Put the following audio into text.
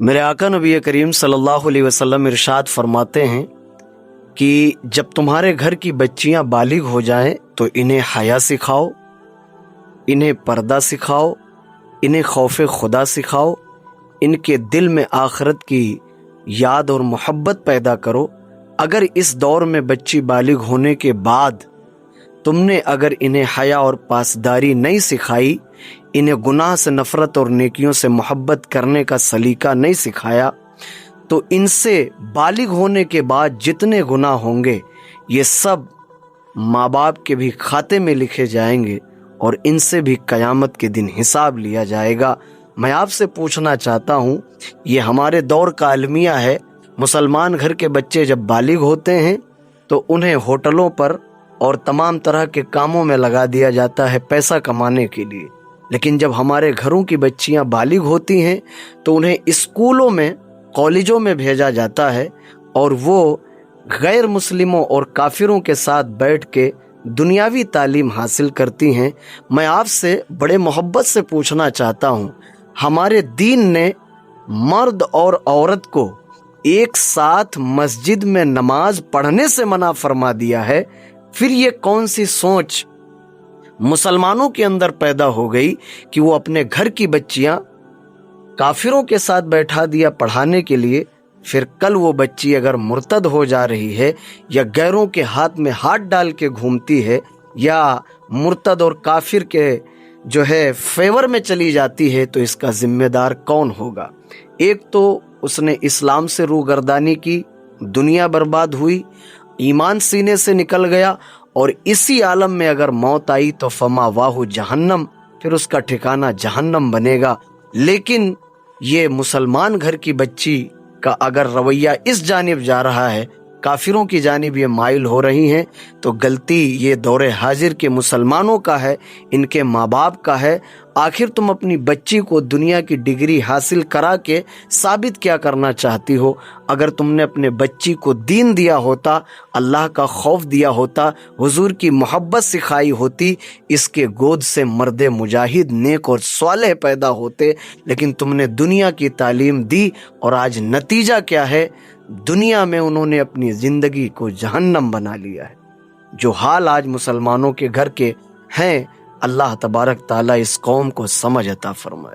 मेरे आका नबी करीम सल्लल्लाहु अलैहि वसल्लम इरशाद फरमाते हैं कि जब तुम्हारे घर की बच्चियाँ बालिग हो जाएँ तो इन्हें हया सिखाओ, इन्हें पर्दा सिखाओ, इन्हें खौफ खुदा सिखाओ, इनके दिल में आखरत की याद और मोहब्बत पैदा करो। अगर इस दौर में बच्ची बालिग होने के बाद तुमने अगर इन्हें हया और पासदारी नहीं सिखाई, इन्हें गुनाह से नफरत और नेकियों से मोहब्बत करने का सलीका नहीं सिखाया तो इनसे बालिग होने के बाद जितने गुनाह होंगे, ये सब माँ बाप के भी खाते में लिखे जाएँगे और इनसे भी कयामत के दिन हिसाब लिया जाएगा। मैं आपसे पूछना चाहता हूँ, ये हमारे दौर का अलमिया है। मुसलमान घर के बच्चे जब बालिग होते हैं तो उन्हें होटलों पर और तमाम तरह के कामों में लगा दिया जाता है पैसा कमाने के लिए। लेकिन जब हमारे घरों की बच्चियाँ बालिग होती हैं तो उन्हें स्कूलों में, कॉलेजों में भेजा जाता है और वो गैर मुस्लिमों और काफिरों के साथ बैठ के दुनियावी तालीम हासिल करती हैं। मैं आपसे बड़े मोहब्बत से पूछना चाहता हूँ, हमारे दीन ने मर्द और औरत को एक साथ मस्जिद में नमाज़ पढ़ने से मना फरमा दिया है फिर ये कौन सी सोच मुसलमानों के अंदर पैदा हो गई कि वो अपने घर की बच्चियाँ काफिरों के साथ बैठा दिया पढ़ाने के लिए, फिर कल वो बच्ची अगर मुर्तद हो जा रही है या गैरों के हाथ में हाथ डाल के घूमती है या मुर्तद और काफिर के जो है फेवर में चली जाती है तो इसका जिम्मेदार कौन होगा? एक तो उसने इस्लाम से रूगर्दानी की, दुनिया बर्बाद हुई ईमान सीने से निकल गया और इसी आलम में अगर मौत आई तो फमा वाहु जहन्नम, फिर उसका ठिकाना जहन्नम बनेगा। लेकिन ये मुसलमान घर की बच्ची का अगर रवैया इस जानब जा रहा है, काफिरों की जानब ये माइल हो रही हैं तो गलती ये दौरे हाजिर के मुसलमानों का है, इनके माँ बाप का है आखिर तुम अपनी बच्ची को दुनिया की डिग्री हासिल करा के साबित क्या करना चाहती हो? अगर तुमने अपने बच्ची को दीन दिया होता, अल्लाह का खौफ दिया होता, हुजूर की मोहब्बत सिखाई होती, इसके गोद से मर्द मुजाहिद, नेक और स्वाले पैदा होते, लेकिन तुमने दुनिया की तालीम दी और आज नतीजा क्या है? दुनिया में उन्होंने अपनी ज़िंदगी को जहन्नम बना लिया है। जो हाल आज मुसलमानों के घर के हैं अल्लाह तबारक ताला इस कौम को समझ अता फरमाए।